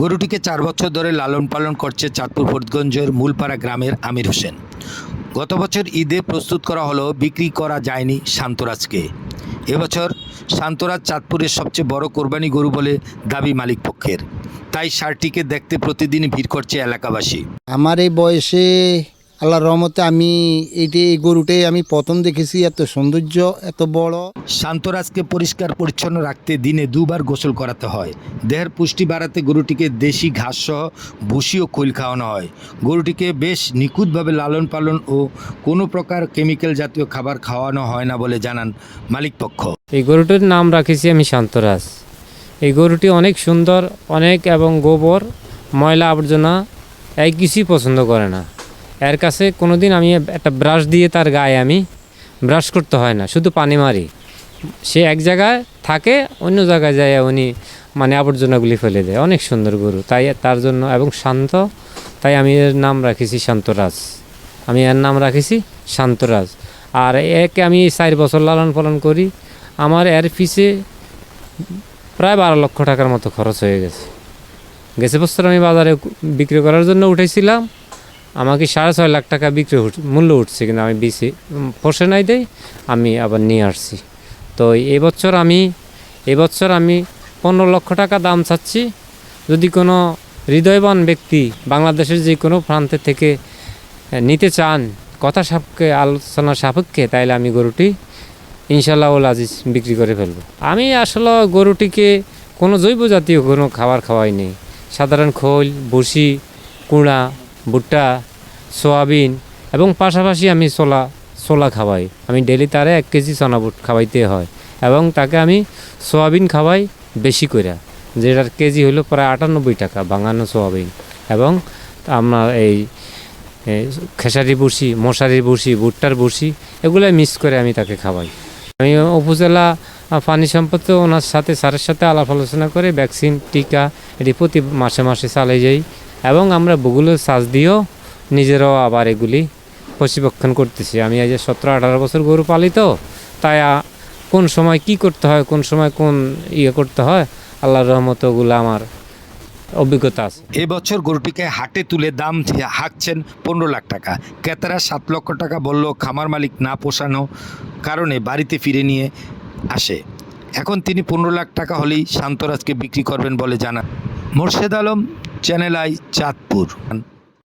গরুটিকে চার বছর ধরে লালন পালন করছে চাঁদপুর ফরিদগঞ্জের মূলপাড়া গ্রামের আমির হোসেন। গত বছর ঈদে প্রস্তুত করা হলো, বিক্রি করা যায়নি শান্তরাজকে। এবছর শান্তরাজ চাঁদপুরের সবচেয়ে বড় কোরবানি গরু বলে দাবি মালিক পক্ষের। তাই সারটিকে দেখতে প্রতিদিন ভিড় করছে এলাকাবাসী। আমার এই বয়সে আল্লাহর রহমতে আমি এটি এই গরুটাই আমি প্রথম দেখেছি এত সৌন্দর্য এত বড়। শান্তরাজকে পরিষ্কার পরিচ্ছন্ন রাখতে দিনে দুবার গোসল করাতে হয়। দেহের পুষ্টি বাড়াতে গরুটিকে দেশি ঘাস সহ ভুসি ও কৈল খাওয়ানো হয়। গরুটিকে বেশ নিখুঁতভাবে লালন পালন ও কোনো প্রকার কেমিক্যাল জাতীয় খাবার খাওয়ানো হয় না বলে জানান মালিক পক্ষ এই গরুটির নাম রাখেছি আমি শান্তরাজ। এই গরুটি অনেক সুন্দর অনেক এবং গোবর ময়লা আবর্জনা এই কিছুই পছন্দ করে না। এর কাছে কোনো দিন আমি একটা ব্রাশ দিয়ে তার গায়ে আমি ব্রাশ করতে হয় না, শুধু পানি মারি। সে এক জায়গায় থাকে, অন্য জায়গায় যায়, উনি মানে আবর্জনাগুলি ফেলে দেয়। অনেক সুন্দর গরু, তাই তার জন্য এবং শান্ত, তাই আমি এর নাম রাখেছি শান্তরাজ। আমি এর নাম রাখেছি শান্তরাজ। আর একে আমি চার বছর লালন পালন করি। আমার এর পিছে প্রায় বারো লক্ষ টাকার মতো খরচ হয়ে গেছে। গেছে বছর আমি বাজারে বিক্রি করার জন্য উঠেছিলাম। আমাকে সাড়ে ছয় লাখ টাকা বিক্রি মূল্য উঠছে কিন্তু আমি বিসি ফসে নাই দেই, আমি আবার নিয়ে আসছি। তো এবছর আমি এবছর আমি পনেরো লক্ষ টাকা দাম চাচ্ছি। যদি কোনো হৃদয়বান ব্যক্তি বাংলাদেশের যে কোনো প্রান্তের থেকে নিতে চান কথা সাপেক্ষে, আলোচনা সাপেক্ষে, তাইলে আমি গরুটি ইনশাল্লাহ ওল আজিজ বিক্রি করে ফেলব। আমি আসলে গরুটিকে কোনো জৈব জাতীয় কোনো খাবার খাওয়াই নেই। সাধারণ খোল বসি কুড়া ভুট্টা, সোয়াবিন এবং পাশাপাশি আমি ছোলা ছোলা খাওয়াই। আমি ডেলি তারে এক কেজি চনা বুট খাওয়াইতে হয় এবং তাকে আমি সোয়াবিন খাওয়াই বেশি করে যেটার কেজি হলো প্রায় আটানব্বই টাকা বাঙানো সোয়াবিন এবং আপনার এই খেসারি বসি মশারির বসি ভুট্টার বসি এগুলো মিক্স করে আমি তাকে খাওয়াই। আমি উপজেলা পানি সম্পদ ওনার সাথে, স্যারের সাথে আলাপ আলোচনা করে ভ্যাকসিন টিকা এটি প্রতি মাসে মাসে চালিয়ে যাই। এবং আমরা বগুলো সাজ দিয়েও নিজেরাও আবার এগুলি প্রশিক্ষণ করতেছি। আমি আজ সতেরো আঠারো বছর গরু পালি তো তাই কোন সময় কি করতে হয়, কোন সময় কোন ইয়ে করতে হয়, আল্লাহর রহমত ওগুলো আমার অভিজ্ঞতা আছে। এবছর গরুটিকে হাটে তুলে দাম হাঁকছেন পনেরো লাখ টাকা। ক্রেতারা সাত লক্ষ টাকা বলল, খামার মালিক না পোষানো কারণে বাড়িতে ফিরে নিয়ে আসে। এখন তিনি পনেরো লাখ টাকা হলেই শান্তরাজকে বিক্রি করবেন বলে জানান মোর্শেদ আলম চ্যানেল আই চাঁদপুর।